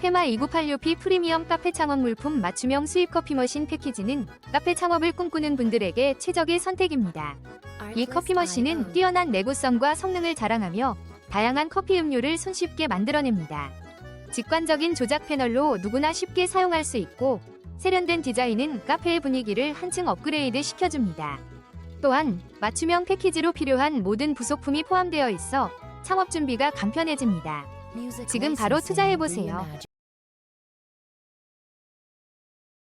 페마 2986P 프리미엄 카페 창업 물품 맞춤형 수입 커피 머신 패키지는 카페 창업을 꿈꾸는 분들에게 최적의 선택입니다. 이 커피 머신은 뛰어난 내구성과 성능을 자랑하며 다양한 커피 음료를 손쉽게 만들어냅니다. 직관적인 조작 패널로 누구나 쉽게 사용할 수 있고 세련된 디자인은 카페의 분위기를 한층 업그레이드 시켜줍니다. 또한 맞춤형 패키지로 필요한 모든 부속품이 포함되어 있어 창업 준비가 간편해집니다. 지금 바로 투자해보세요.